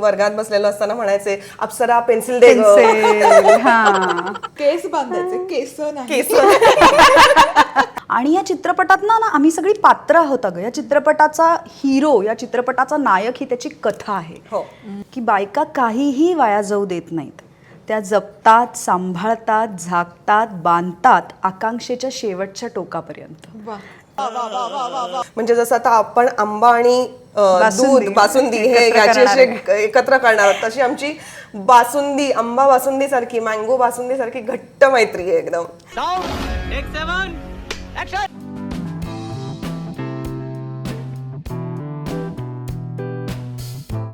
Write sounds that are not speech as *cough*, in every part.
वर्गात बसलेलो असताना म्हणायचे अप्सरा पेन्सिल दे गं." पेन्सिल हा. केस बांधायचे केस नाही. केस. *laughs* आणि या चित्रपटात ना ना आम्ही सगळी पात्र आहोत अगं. या चित्रपटाचा हिरो या चित्रपटाचा नायक ही त्याची कथा आहे. हो. की बायका काहीही वाया जाऊ देत नाहीत. त्या जपतात सांभाळतात झाकतात बांधतात आकांक्षेच्या शेवटच्या टोकापर्यंत. वा. म्हणजे जसं आता आपण आंबा आणि. दूध बासुंदी हे एकत्र याची एकत्र करणार आहोत. तशी आमची बासुंदी आंबा बासुंदी सारखी मँगो बासुंदी सारखी घट्ट मैत्री आहे एकदम.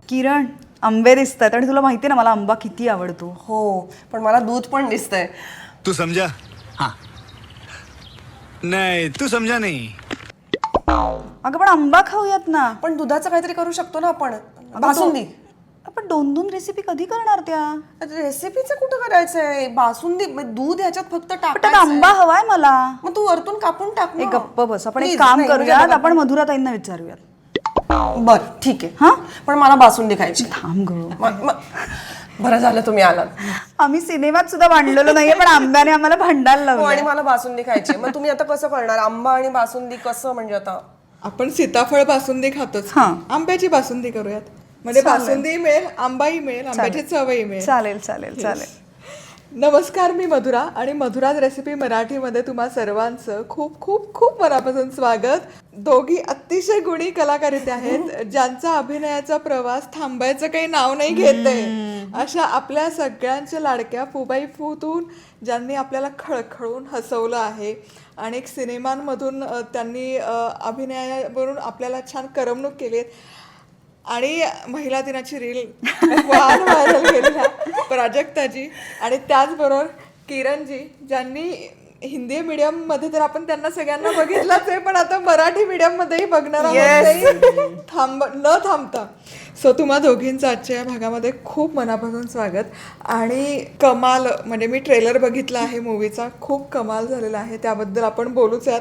किरण आंबे दिसतात आणि तुला माहिती ना मला आंबा किती आवडतो. हो पण मला दूध पण दिसतंय. तू समझा हाँ. नहीं तू समझा नहीं. अगं पण आंबा खाऊयात ना. पण दुधाचं काहीतरी करू शकतो ना आपण. बासुंदी. आपण दोन दोन रेसिपी कधी करणार त्या? रेसिपीचं कुठं करायचंय? बासुंदी म्हणजे दूध ह्याच्यात फक्त पण त्यात टाकायचं आंबा हवाय मला. मग तू वरतून कापून टाक एक. गप्प बस. आपण एक काम नाही, करूयात. म्हणजे आपण मधुराताईंना विचारूयात. बर ठीक आहे. हा? पण मला बासुंदी खायची. थांब ग. म- म- बरं झालं तुम्ही आलात. आम्ही सिनेमात सुद्धा भांडलेलो नाहीये पण आंब्याने आम्हाला भांडायला हो आणि मला बासुंदी खायची. मग तुम्ही आता कसं करणार? आंबा आणि बासुंदी कसं म्हणजे आता? आपण सीताफळ बासुंदी खातोच. हा. आंब्याची बासुंदी करूयात. म्हणजे बासुंदी मिळेल आंबाही मिळेल आंब्याची चवही मिळेल. चालेल चालेल चालेल. नमस्कार मी मधुरा आणि मधुराज रेसिपी मराठीमध्ये तुम्हा सर्वांचं खूप खूप खूप मनापासून स्वागत. दोघी अतिशय गुणी कलाकार इथे आहेत ज्यांचा अभिनयाचा प्रवास थांबायचं काही नाव नाही घेत. आहे अशा आपल्या सगळ्यांच्या लाडक्या फुबाई फुतून ज्यांनी आपल्याला खळखळून हसवलं आहे अनेक सिनेमांमधून त्यांनी अभिनयावरून आपल्याला छान करमणूक केली आहे. आणि महिला दिनाची रील व्हायरल गेलेल्या प्राजक्ताजी आणि त्याचबरोबर किरणजी ज्यांनी हिंदी medium मध्ये तर आपण त्यांना सगळ्यांना बघितलंच आहे पण आता मराठी medium मध्येही बघणार आहोत. थांब न थांबता. सो तुम्हा दोघींचं आजच्या या भागामध्ये खूप मनापासून स्वागत. आणि कमाल म्हणजे मी ट्रेलर बघितला आहे मूवीचा खूप कमाल झालेला आहे. त्याबद्दल आपण बोलूच यात.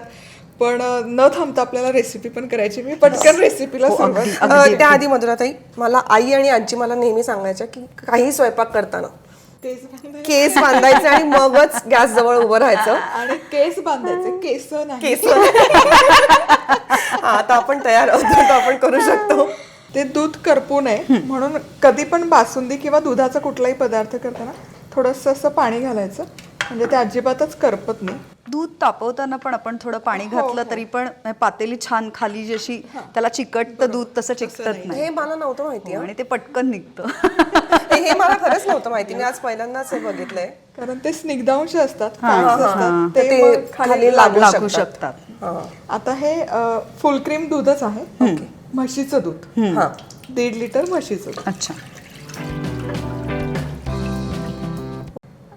पण न थांबता आपल्याला रेसिपी पण करायची मी पटकन रेसिपीला सुरुवात. अ, त्याआधी मधुराताई मला आई आणि आजी मला नेहमी सांगायच्या की काही स्वयंपाक करताना केस बांधायचे. केस बांधायचे आणि मगच गॅस जवळ उभं राहायचं. आणि केस बांधायचे. केस नाही. केस. हा, आता आपण तयार आहोत आपण करू शकतो. ते दूध करपू नये म्हणून कधी पण बासुंदी किंवा दुधाचा कुठलाही पदार्थ करताना थोडस असं पाणी घालायचं. म्हणजे ते अजिबातच करपत नाही. दूध तापवताना पण आपण थोडं पाणी घातलं तरी पण पातेली छान खाली जशी त्याला चिकटतं दूध तसं चिकटत नाही. हे मला नव्हतं माहिती आणि ते पटकन निघतं. हे हे मला खरंच नव्हतं माहिती. मी आज *laughs* पहिल्यांदाच हे बघितलंय. कारण ते स्निग्धांश असतात हा, हा, ते खाली लागू शकतात. हा. आता हे फुल क्रीम दूधच आहे. म्हशीचं दूध. हा. दीड लिटर म्हशीचं दूध. अच्छा.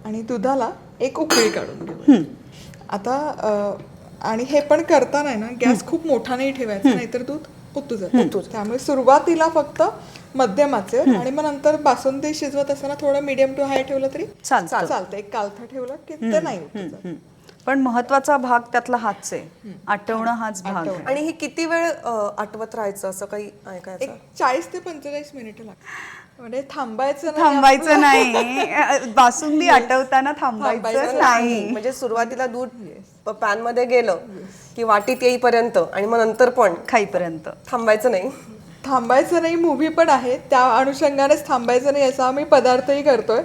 आणि दुधाला एक उकळी काढून घेऊ आता अ, आणि हे पण करताना आहे ना गॅस खूप मोठा नाही ठेवायचा नाहीतर दूध ओतू जातं. त्यामुळे सुरुवातीला फक्त मध्यम आचेवर आणि मग नंतर बासुंदी शिजवत असताना थोडं मीडियम टू हाय ठेवलं तरी चालतं. चालतं एक कालथा ठेवलं की ते नाही. पण महत्त्वाचा भाग त्यातला हाच आहे आठवणं हाच भाग आहे. आणि हे किती वेळ आठवत राहायचं? असं काही चाळीस ते पंचेचाळीस मिनिटं लागतात. म्हणजे थांबायचं नाही थांबायचं नाही. बासुंदी आठवताना थांबायचं नाही. म्हणजे सुरुवातीला दूध पॅनमध्ये गेलं की वाटीत येईपर्यंत आणि मग नंतर पण खाईपर्यंत. थांबायचं नाही. थांबायचं नाही मूवी पण आहे. त्या अनुषंगानेच थांबायचं नाही असा आम्ही पदार्थही करतोय.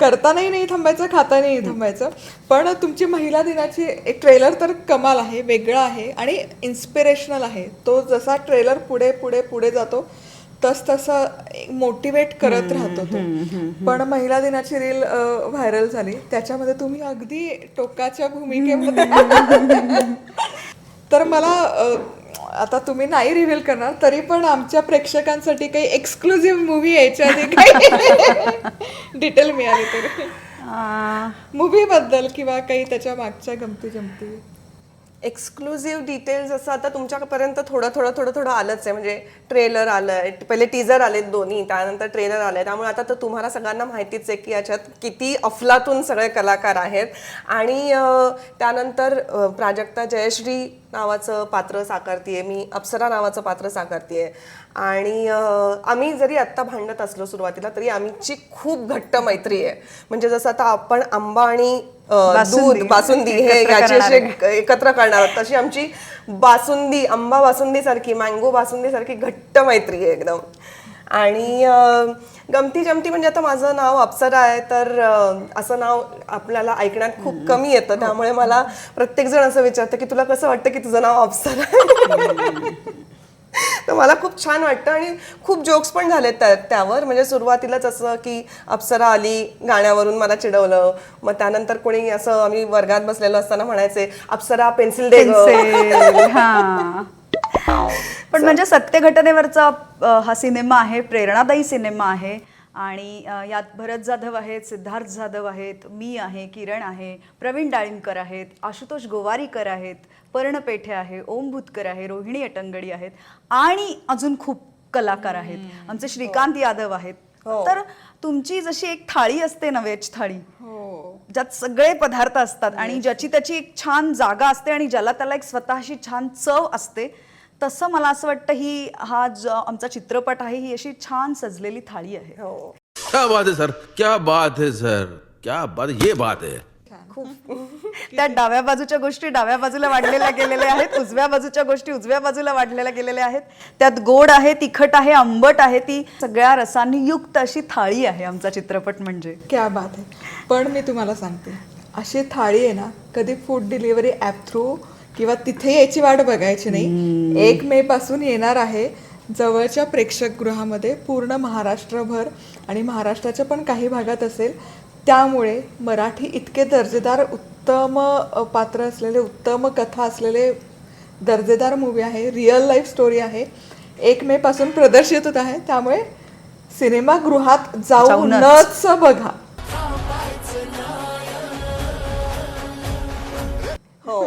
करतानाही नाही थांबायचं खातानाही नाही थांबायचं. पण तुमची महिला दिनाची एक ट्रेलर तर कमाल आहे वेगळा आहे आणि इन्स्पिरेशनल आहे. तो जसा ट्रेलर पुढे पुढे पुढे जातो तस तसा मोटिवेट करत राहतो तो. पण महिला दिनाची रील व्हायरल झाली. त्याच्यामध्ये तुम्ही अगदी टोकाच्या भूमिकेमध्ये *laughs* तर मला आता तुम्ही नाही रिव्हील करणार तरी पण आमच्या प्रेक्षकांसाठी काही एक्सक्लुझिव्ह मूवी यायच्या आधी काही *laughs* डिटेल मिळाली तर. आ, मूवी बद्दल किंवा काही त्याच्या मागच्या गमती जमती एक्सक्लुझिव्ह डिटेल्स असं आता तुमच्यापर्यंत थोडं थोडं थोडं थोडं आलंच आहे. म्हणजे ट्रेलर आलंय. पहिले टीजर आलेत दोन्ही त्यानंतर ट्रेलर आलंय. त्यामुळे आता तर तुम्हाला सगळ्यांना माहितीच आहे की याच्यात किती अफलातून सगळे कलाकार आहेत. आणि त्यानंतर प्राजक्ता जयश्री नावाचं पात्र साकारतीये. मी अप्सरा नावाचं पात्र साकारतीये. आणि आम्ही जरी आत्ता भांडत असलो सुरुवातीला तरी आमची खूप घट्ट मैत्री आहे. म्हणजे जसं आता आपण आंबा आणि. दूध बासुंदी हे एकत्र याचे करणार असे एकत्र करणार आहोत. तशी आमची बासुंदी आंबा बासुंदी सारखी मँगो बासुंदी सारखी घट्ट मैत्री आहे एकदम. आणि गमती जमती म्हणजे आता माझं नाव अप्सरा आहे तर असं नाव आपल्याला ऐकण्यात खूप कमी येतं. त्यामुळे मला प्रत्येक जण असं विचारतं की तुला कसं वाटतं की तुझं नाव अप्सरा आहे? *laughs* तर मला खूप छान वाटतं आणि खूप जोक्स पण झाले त्या त्यावर. म्हणजे सुरुवातीलाच असं की अप्सरा आली गाण्यावरून मला चिडवलं. मग त्यानंतर कोणी असं आम्ही वर्गात बसलेलो असताना म्हणायचे अप्सरा पेन्सिल दे गं." पेन्सिल *laughs* हा. पण म्हणजे सत्य घटनेवरचा हा सिनेमा आहे प्रेरणादायी सिनेमा आहे. आणि यात भरत जाधव आहेत सिद्धार्थ जाधव आहेत मी आहे किरण आहे प्रवीण डाळिंबकर आहेत आशुतोष गोवारीकर आहेत पर्ण पेठे आहे ओम भूतकर आहे रोहिणी अटंगडी आहेत आणि अजून खूप कलाकार आहेत. आमचे श्रीकांत यादव आहेत. तर तुमची जशी एक थाळी असते ना वेज थाळी ज्यात सगळे पदार्थ असतात आणि ज्याची त्याची एक छान जागा असते आणि ज्याला त्याला एक स्वतःशी छान चव असते तसं मला असं वाटतं ही हा जो आमचा चित्रपट आहे ही अशी छान सजलेली थाळी आहे. हो. क्या बात है सर. क्या बात है सर. क्या बात ये बात है. त्या डाव्या बाजूच्या गोष्टी डाव्या बाजूला वाढलेल्या गेलेल्या आहेत उजव्या बाजूच्या गोष्टी उजव्या बाजूला वाढलेल्या गेलेल्या आहेत. त्यात गोड आहे तिखट आहे आंबट आहे ती सगळ्या रसांनी युक्त अशी थाळी आहे आमचा चित्रपट म्हणजे. क्या बात आहे पण मी तुम्हाला सांगते अशी थाळी आहे ना कधी फूड डिलिव्हरी ॲप थ्रू किंवा तिथे यायची वाट बघायची नाही. एक मे पासून येणार आहे. जवळच्या प्रेक्षकगृहामध्ये पूर्ण महाराष्ट्रभर आणि महाराष्ट्राच्या पण काही भागात असेल. त्यामुळे मराठी इतके दर्जेदार उत्तम पात्र असलेले उत्तम कथा असलेले दर्जेदार मूवी आहे. रिअल लाईफ स्टोरी आहे. एक मे पासून प्रदर्शित होत आहे. त्यामुळे सिनेमागृहात जाऊन जाऊनच. नच बघा. हो.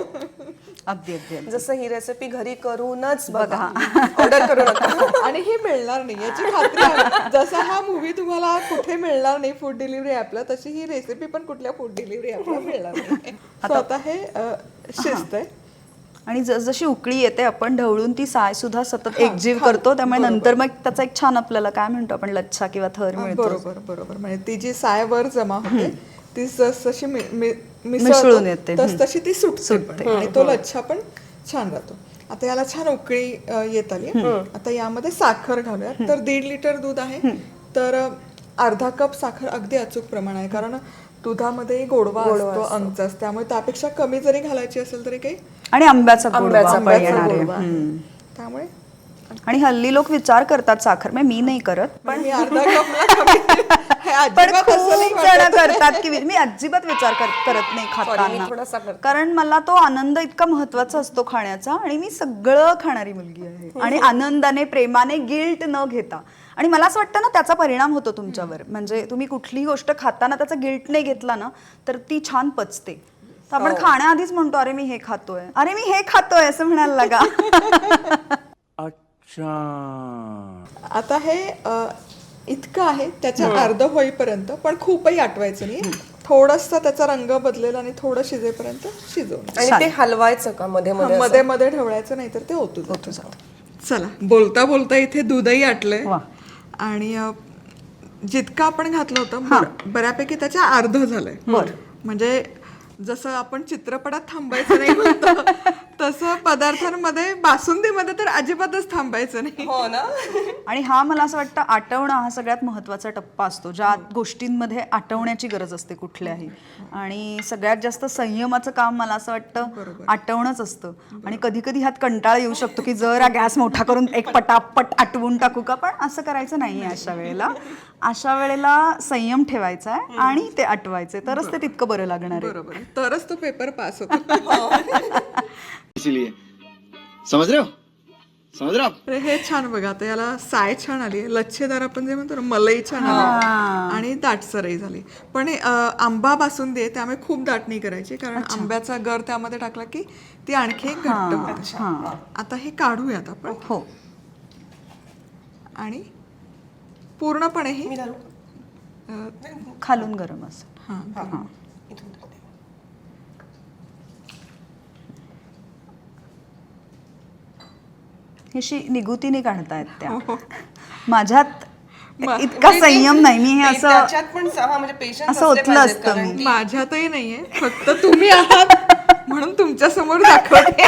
अगदी अगदी अगदी. जसं ही रेसिपी घरी करूनच बघा. ऑर्डर करू नका. *laughs* आणि हे मिळणार नाही याची खात्री आहे. जसा हा मूवी तुम्हाला कुठे मिळणार नाही फूड डिलिव्हरी ॲपला तशी ही रेसिपी पण कुठल्या फूड डिलिव्हरी ॲपला मिळणार नाही. स्वतः हे शिस्त आहे. आणि जसजशी उकळी येते आपण ढवळून ती साय सुद्धा सतत एकजीव करतो. त्यामुळे नंतर मग त्याचा एक छान आपल्याला काय म्हणतो आपण लच्छा किंवा थर मिळतो. बरोबर बरोबर. म्हणजे ती जी साय वर जमा होते ती मि- मिसळून येते. तस तशी ती सुटते. आणि तो लच्छा पण छान राहतो. आता याला छान उकळी येत आली. आता यामध्ये साखर घालूया तर दीड लिटर दूध आहे. तर अर्धा कप साखर अगदी अचूक प्रमाण आहे. कारण दुधामध्ये गोडवा असतो अंगचाच त्यामुळे त्यापेक्षा कमी जरी घालायची असेल तरी काही आणि आंब्याचा आंब्याचा. त्यामुळे आणि हल्ली लोक विचार करतात साखर म्हणजे मी नाही करत. पण *laughs* हे पण खूप. जण करतात की मी अजिबात विचार कर- करत नाही खाताना. कारण मला तो आनंद इतका महत्त्वाचा असतो खाण्याचा आणि मी सगळं खाणारी मुलगी आहे. आणि *laughs* आनंदाने प्रेमाने गिल्ट न घेता. आणि मला असं वाटतं ना त्याचा परिणाम होतो तुमच्यावर. म्हणजे तुम्ही कुठलीही गोष्ट खाताना त्याचा गिल्ट नाही घेतला ना तर ती छान पचते. तर आपण खाण्याआधीच म्हणतो अरे मी हे खातोय. अरे मी हे खातोय असं म्हणायला लागा. *laughs* आता हे अ, इतकं आहे त्याच्या अर्ध होईपर्यंत पण खूपही आटवायचं नाही. थोडस त्याचा रंग बदलेल आणि थोडं शिजेपर्यंत शिजवून आणि ते हलवायचं का मध्ये मध्ये मध्ये मध्ये ठेवायचं नाही तर ते ओतू होतो चला. बोलता बोलता इथे दूधही आटलंय. वा. आणि अ, जितकं आपण घातलं होतं बर- बऱ्यापैकी त्याच्या अर्ध झालंय. म्हणजे जसं आपण चित्रपटात थांबायचं नाही म्हणतो तसं पदार्थांमध्ये बासुंदीमध्ये तर अजिबातच थांबायचं नाही. हो ना? आणि हा मला असं वाटतं आटवणं हा सगळ्यात महत्त्वाचा टप्पा असतो. ज्या गोष्टींमध्ये आटवण्याची गरज असते कुठल्याही. आणि सगळ्यात जास्त संयमाचं काम मला असं वाटतं आटवणंच असतं. आणि कधी कधी ह्यात कंटाळा येऊ शकतो की जरा गॅस मोठा करून एक पटापट आटवून टाकू का? पण असं करायचं नाही अशा वेळेला. अशा वेळेला संयम ठेवायचा आहे आणि ते आटवायचे तरच ते तितकं बरं लागणार आहे. बरोबर. तरच तो पेपर पास होतो. इसीलिए। समझ रहे हो? समझ रहे हो अरे हे छान बघा आता याला साय छान आली लच्छेदार आपण जे म्हणतो ना मलाई छान आली आणि दाटसरही झाली. पण हे, अं, आंबा बासुंदी आहे त्यामुळे खूप दाट नाही करायची. कारण आंब्याचा गर त्यामध्ये टाकला की ती आणखी एक घट्ट होते आता हे काढूयात आपण. हो. आणि पूर्णपणे हे अं, खालून गरम असं. हां हां इथून टाकते. ही अशी निगुतीने काढतायत त्या. माझ्यात इतका संयम नाही मी हे म्हणजे असं त्याच्यात पण हा, म्हणजे असं ओतलं असतं मी. माझ्यातही नाहीये फक्त तुम्ही आहात म्हणून तुमच्यासमोर दाखवते.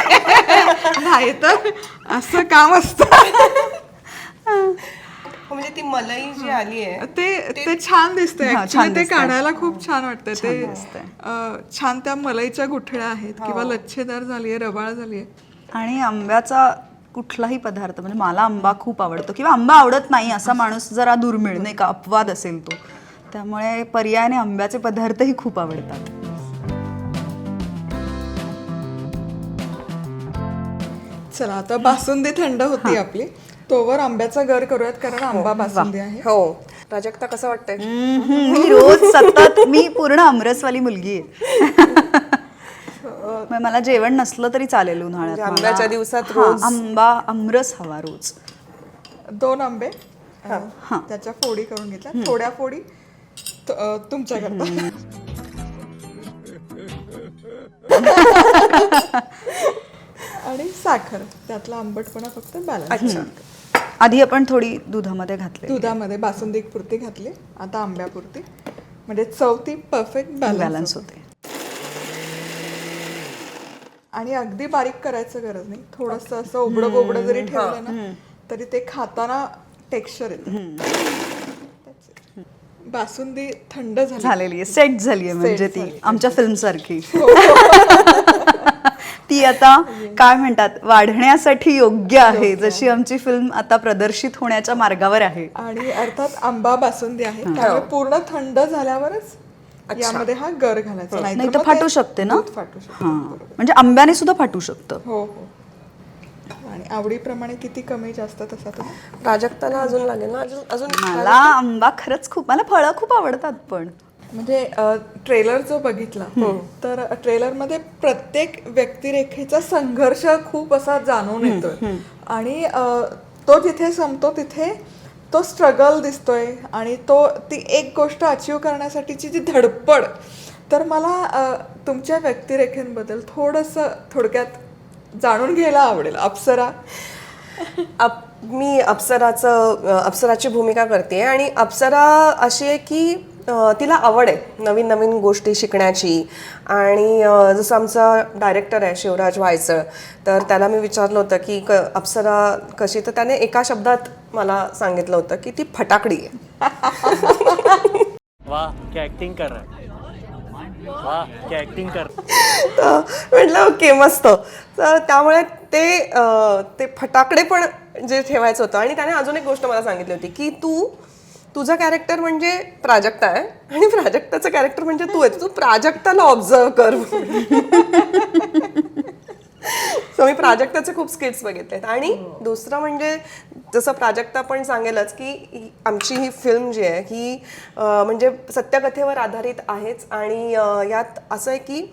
नाही तर असं काम असतं. म्हणजे ती मलई जी आली आहे ते ते छान दिसतंय. हा, ते. काढायला खूप छान वाटतंय. ते छान त्या मलईच्या गुठळ्या आहेत किंवा हो. लच्छेदार झालीये रवाळ झालीये. आणि आंब्याचा कुठलाही पदार्थ म्हणजे मला आंबा खूप आवडतो किंवा आंबा आवडत नाही असा माणूस जरा दुर्मिळ नाही का अपवाद असेल तो. त्यामुळे पर्यायाने आंब्याचे पदार्थही खूप आवडतात. चला आता बासुंदी थंड होती आपली. तोवर आंब्याचा गर करूयात कारण आंबा बासुंदी आहे. हो. प्राजक्ता कसं वाटतंय? मी रोज सतत मी पूर्ण आमरसवाली मुलगी आहे. मग मला जेवण नसलं तरी चालेल उन्हाळ्यात म्हणजे मला. आंब्याच्या दिवसात हा, रोज. आंबा आमरस हवा रोज. दोन आंबे. अं, त्याच्या फोडी करून घेतल्या. थोड्या फोडी त- अं, *laughs* आणि साखर. त्यातला आंबटपणा फक्त बॅलन्स आधी आपण थोडी दुधामध्ये घातले. दुधामध्ये बासुंदी पुरती घातली. आता आंब्यापुरती. म्हणजे चौथी परफेक्ट बॅलन्स बॅलन्स होते. आणि अगदी बारीक करायचं गरज नाही. थोडस असं उबडं गोबडं जरी ठेवलं ना तरी ते खाताना टेक्स्चर येतं. बासुंदी थंड झाली. झालेली आहे. सेट झाली आहे म्हणजे ती. आमच्या फिल्म सारखी. *laughs* *laughs* ती आता काय म्हणतात वाढण्यासाठी योग्य आहे. जशी आमची फिल्म आता प्रदर्शित होण्याच्या मार्गावर आहे. आणि अर्थात आंबा बासुंदी आहे. त्यामुळे पूर्ण थंड झाल्यावरच यामध्ये हा गर घालायचा. नाही नाहीतर तर मग फाटू शकते ना? दूध फाटू शकते. हा. म्हणजे आंब्याने सुद्धा फाटू शकतं. हो हो. आणि आवडीप्रमाणे किती कमी जास्त तसा तो प्राजक्ताला अजून लागेल ना? अजून अजून मला आंबा खरंच खूप मला फळं खूप आवडतात पण. म्हणजे ट्रेलर जो बघितला तर ट्रेलरमध्ये प्रत्येक व्यक्तिरेखेचा संघर्ष खूप असा जाणून येतोय. आणि अ, तो जिथे संपतो तिथे तो स्ट्रगल दिसतोय आणि तो ती एक गोष्ट अचीव करण्यासाठीची जी धडपड तर मला तुमच्या व्यक्तिरेखेंबद्दल थोडंसं थोडक्यात जाणून घ्यायला आवडेल. अप्सरा. अप मी अप्सराचं अप्सराची भूमिका करते आणि अप्सरा अशी आहे की तिला आवड आहे नवीन नवीन गोष्टी शिकण्याची. आणि जसं आमचा डायरेक्टर आहे शिवराज वायचळ तर त्याला मी विचारलं होतं की क अप्सरा कशी? तर त्याने एका शब्दात मला सांगितलं होतं की ती फटाकडी आहे. *laughs* वाह क्या एक्टिंग कर रहा है. वाह क्या एक्टिंग कर *laughs* तर म्हटलं ओके मस्त. तर त्यामुळे ते ते फटाकडे पण जे ठेवायचं होतं. आणि त्याने अजून एक गोष्ट मला सांगितली होती की तू तुझं कॅरेक्टर म्हणजे प्राजक्ता आहे आणि प्राजक्ताचं कॅरेक्टर म्हणजे तू आहे. तू प्राजक्ताला ऑब्झर्व कर सो मी प्राजक्ताचे खूप स्किट्स बघितलेत. आणि दुसरं म्हणजे जसं प्राजक्ता पण सांगेलच की ही- आमची ही फिल्म जी आहे ही म्हणजे सत्यकथेवर आधारित आहेच. आणि यात असं आहे की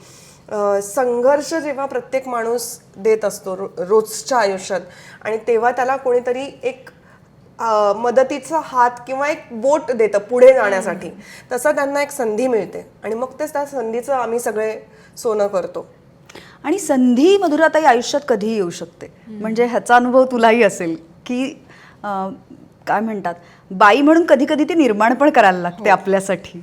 संघर्ष जेव्हा प्रत्येक माणूस देत असतो रो रोजच्या आयुष्यात आणि तेव्हा त्याला कोणीतरी एक मदतीचा हात किंवा एक बोट देतं पुढे जाण्यासाठी. तसं त्यांना एक संधी मिळते. आणि मग तेच त्या संधीचं आम्ही सगळे सोनं करतो. आणि संधी मधुराताई आयुष्यात कधीही येऊ शकते. म्हणजे ह्याचा अनुभव तुलाही असेल की काय म्हणतात? बाई म्हणून कधी कधी ती निर्माण पण करायला लागते आपल्यासाठी.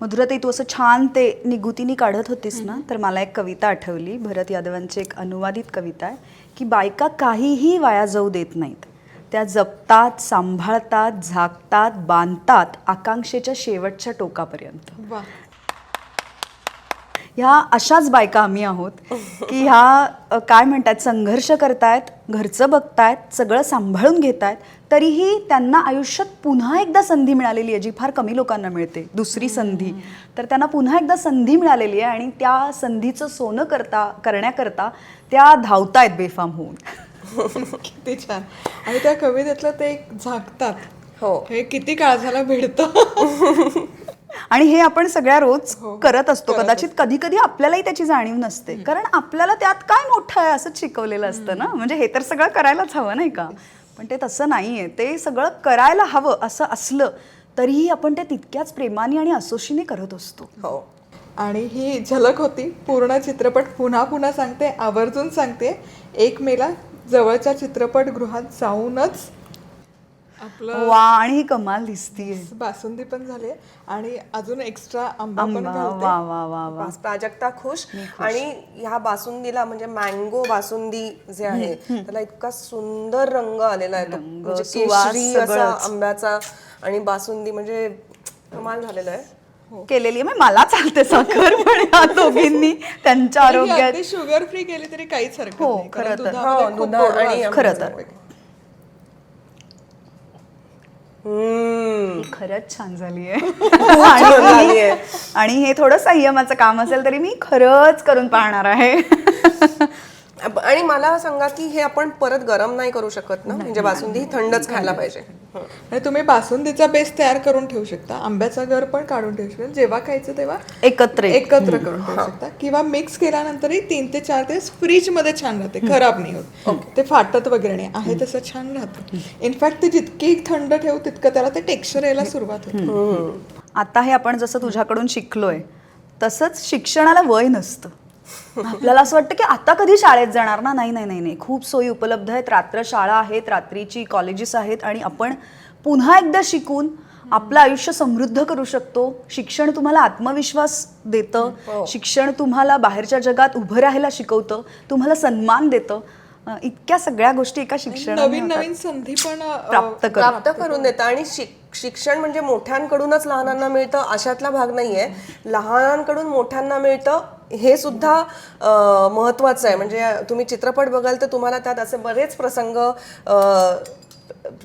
मधुराताई तू असं छान ते निगुतीने काढत होतीस ना तर मला एक कविता आठवली. भरत यादवांची एक अनुवादित कविता आहे की बायका काहीही वाया जाऊ देत नाहीत. त्या जपतात सांभाळतात झाकतात बांधतात आकांक्षेच्या शेवटच्या टोकापर्यंत. ह्या अशाच बायका आम्ही आहोत की ह्या काय म्हणतात संघर्ष करतायत घरचं बघतायत सगळं सांभाळून घेतायत तरीही त्यांना आयुष्यात पुन्हा एकदा संधी मिळालेली आहे जी फार कमी लोकांना मिळते. दुसरी संधी. तर त्यांना पुन्हा एकदा संधी मिळालेली आहे आणि त्या संधीचं सोनं करता करण्याकरता त्या धावतायत बेफाम होऊन. किती छान. आणि त्या कवितेतलं ते एक झाकतात. हो. हे किती काळ झाला भेटतं आणि हे आपण सगळ्या रोज करत असतो. कदाचित कधी कधी आपल्यालाही त्याची जाणीव नसते. कारण आपल्याला त्यात काय मोठं आहे असंच शिकवलेलं असतं ना? म्हणजे हे तर सगळं करायलाच हवं नाही का? पण ते तसं नाहीये. ते सगळं करायला हवं असं असलं तरीही आपण ते तितक्याच प्रेमाने आणि असोशीने करत असतो. हो. आणि ही झलक होती पूर्ण चित्रपट पुन्हा पुन्हा सांगते आवर्जून सांगते. एक मेला जवळच्या चित्रपटगृहात जाऊनच आपलं वा आणि ही कमाल दिसतीये. बासुंदी पण झाली आणि अजून एक्स्ट्रा आंबा पण आंबा घालते. वा वा वा वा. बस, प्राजक्ता खुश. आणि ह्या बासुंदीला म्हणजे मँगो बासुंदी जे आहे त्याला इतका सुंदर रंग आलेला आहे तो. म्हणजे सुवास केशरी असा. आंब्याचा आणि बासुंदी म्हणजे कमाल झालेला आहे. केलेली आहे म्हणजे मला चालते साखर *laughs* पण या दोघींनी त्यांच्या आरोग्यात शुगर फ्री केली तरी काहीच हरकत हो, नाही कारण खरं तर. दुधामध्ये हो, खूप दुधा गोडवा आणि असतो. खरं तर. हम्म. ही खरंच छान झाली आहे *laughs* *laughs* छान झालीये. आणि हे थोडं संयमाचं काम असेल तरी मी खरंच करून पाहणार आहे आणि मला सांगा की हे आपण परत गरम नाही करू शकत ना? म्हणजे बासुंदी ही थंडच खायला पाहिजे. हं. आणि तुम्ही बासुंदीचा बेस तयार करून ठेवू शकता. आंब्याचा गर पण काढून ठेवू शकता. जेव्हा खायचं तेव्हा एकत्र एक. एकत्र करून ठेवू शकता. किंवा मिक्स केल्यानंतरही तीन ते चार दिवस फ्रीजमध्ये छान राहते. खराब नाही होत. ते फाटत वगैरे नाही. आहे तसं छान राहतं. इनफॅक्ट ते जितकी थंड ठेवू तितकं त्याला ते टेक्स्चर यायला सुरुवात होते. आता हे आपण जसं तुझ्याकडून शिकलोय तसंच शिक्षणाला वय नसतं. आपल्याला असं वाटतं की आता कधी शाळेत जाणार ना? नाही नाही नाही नाही. खूप सोयी उपलब्ध आहेत. रात्र शाळा आहेत रात्रीची कॉलेजेस आहेत आणि आपण पुन्हा एकदा शिकून आपलं आयुष्य समृद्ध करू शकतो. शिक्षण तुम्हाला आत्मविश्वास देतं. शिक्षण तुम्हाला बाहेरच्या जगात उभं राहायला शिकवतं. तुम्हाला सन्मान देतं. इतक्या सगळ्या गोष्टी एका शिक्षणाने नवीन. नवीन संधी पण प्राप्त कर प्राप्त करून देतं. आणि शिक- शिक्षण म्हणजे मोठ्यांकडूनच लहानांना मिळतं अशातला भाग नाहीये. लहानांकडून मोठ्यांना मिळतं हे सुद्धा महत्वाचं आहे. म्हणजे तुम्ही चित्रपट बघाल तर तुम्हाला त्यात असे बरेच प्रसंग अं,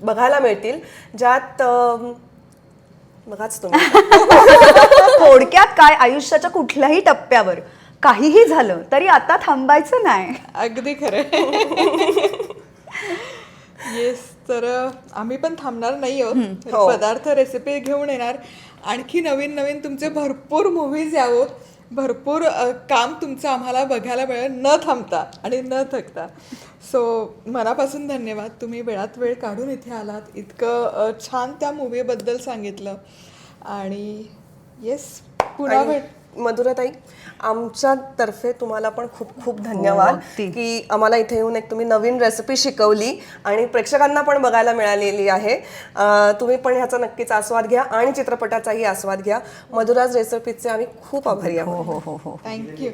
बघायला मिळतील. ज्यात बघाच तुम्ही. *laughs* थोडक्यात काय? आयुष्याच्या कुठल्याही टप्प्यावर. काहीही झालं तरी आता थांबायचं नाही. अगदी खरं. येस तर आम्ही पण थांबणार नाही आहोत. तर पदार्थ रेसिपी घेऊन येणार. आणखी नवीन नवीन तुमचे भरपूर मूवीज यावं. भरपूर काम तुमचं आम्हाला बघायला मिळेल. न थांबता आणि न थकता. सो मनापासून धन्यवाद. तुम्ही वेळात वेळ काढून इथे आलात. इतकं छान त्या मूवीबद्दल सांगितलं. आणि येस पुन्हा भेट मधुराताई आमच्या तर्फे तुम्हाला पण खूप खूप धन्यवाद अगदी. की आम्हाला इथे येऊन एक तुम्ही नवीन रेसिपी शिकवली आणि प्रेक्षकांना पण बघायला मिळालेली आहे. तुम्ही पण ह्याचा नक्कीच आस्वाद घ्या आणि चित्रपटाचाही आस्वाद घ्या. मधुराज रेसिपीचे आम्ही खूप आभारी आहोत. हो हो हो थँक्यू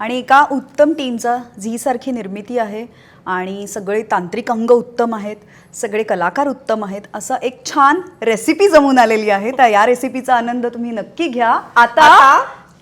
आणि एका उत्तम टीमचा झी सारखी निर्मिती आहे आणि सगळे तांत्रिक अंग उत्तम आहेत सगळे कलाकार उत्तम आहेत असं एक छान रेसिपी जमून आलेली आहे. तर या रेसिपीचा आनंद तुम्ही नक्की घ्या. आता